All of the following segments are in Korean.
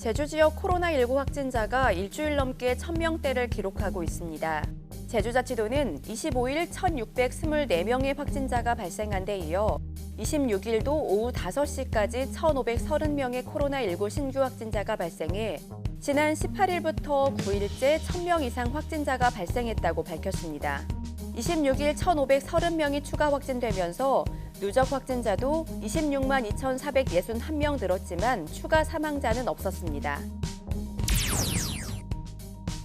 제주 지역 코로나19 확진자가 일주일 넘게 1000명대를 기록하고 있습니다. 제주자치도는 25일 1624명의 확진자가 발생한 데 이어 26일도 오후 5시까지 1530명의 코로나19 신규 확진자가 발생해 지난 18일부터 9일째 1000명 이상 확진자가 발생했다고 밝혔습니다. 26일 1,530명이 추가 확진되면서 누적 확진자도 26만 2,461명 늘었지만 추가 사망자는 없었습니다.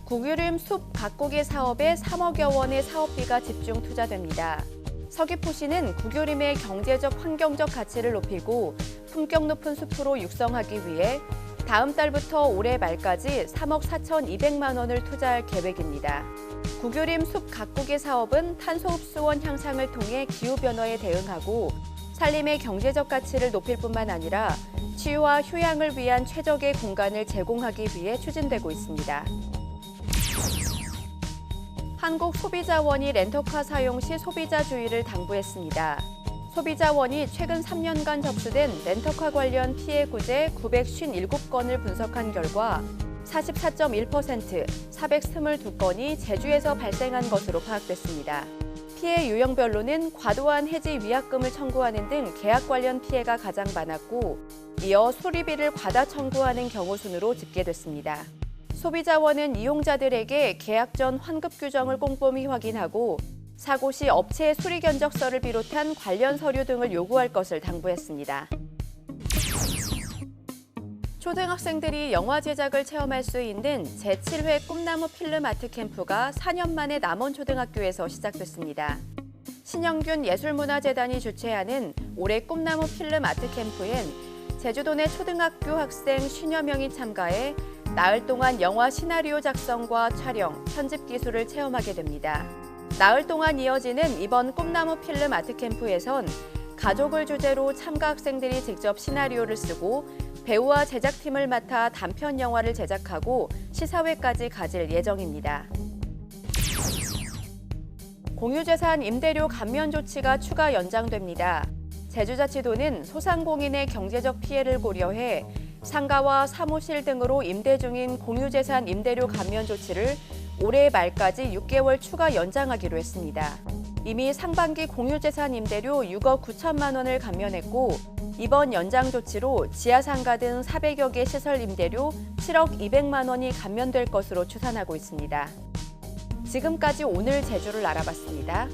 국유림 숲 가꾸기 사업에 3억여 원의 사업비가 집중 투자됩니다. 서귀포시는 국유림의 경제적 환경적 가치를 높이고 품격 높은 숲으로 육성하기 위해 다음 달부터 올해 말까지 3억 4,200만 원을 투자할 계획입니다. 국유림 숲 가꾸기 사업은 탄소 흡수원 향상을 통해 기후 변화에 대응하고 산림의 경제적 가치를 높일 뿐만 아니라 치유와 휴양을 위한 최적의 공간을 제공하기 위해 추진되고 있습니다. 한국소비자원이 렌터카 사용 시 소비자주의를 당부했습니다. 소비자원이 최근 3년간 접수된 렌터카 관련 피해 구제 957건을 분석한 결과 44.1%, 422건이 제주에서 발생한 것으로 파악됐습니다. 피해 유형별로는 과도한 해지 위약금을 청구하는 등 계약 관련 피해가 가장 많았고, 이어 수리비를 과다 청구하는 경우 순으로 집계됐습니다. 소비자원은 이용자들에게 계약 전 환급 규정을 꼼꼼히 확인하고 사고 시 업체의 수리 견적서를 비롯한 관련 서류 등을 요구할 것을 당부했습니다. 초등학생들이 영화 제작을 체험할 수 있는 제7회 꿈나무 필름 아트 캠프가 4년 만에 남원초등학교에서 시작됐습니다. 신영균 예술문화재단이 주최하는 올해 꿈나무 필름 아트 캠프엔 제주도 내 초등학교 학생 50여 명이 참가해 나흘 동안 영화 시나리오 작성과 촬영, 편집 기술을 체험하게 됩니다. 나흘 동안 이어지는 이번 꿈나무 필름 아트 캠프에선 가족을 주제로 참가 학생들이 직접 시나리오를 쓰고 배우와 제작팀을 맡아 단편 영화를 제작하고 시사회까지 가질 예정입니다. 공유재산 임대료 감면 조치가 추가 연장됩니다. 제주자치도는 소상공인의 경제적 피해를 고려해 상가와 사무실 등으로 임대 중인 공유재산 임대료 감면 조치를 올해 말까지 6개월 추가 연장하기로 했습니다. 이미 상반기 공유재산 임대료 6억 9천만 원을 감면했고 이번 연장 조치로 지하상가 등 400여 개 시설 임대료 7억 200만 원이 감면될 것으로 추산하고 있습니다. 지금까지 오늘 제주를 알아봤습니다.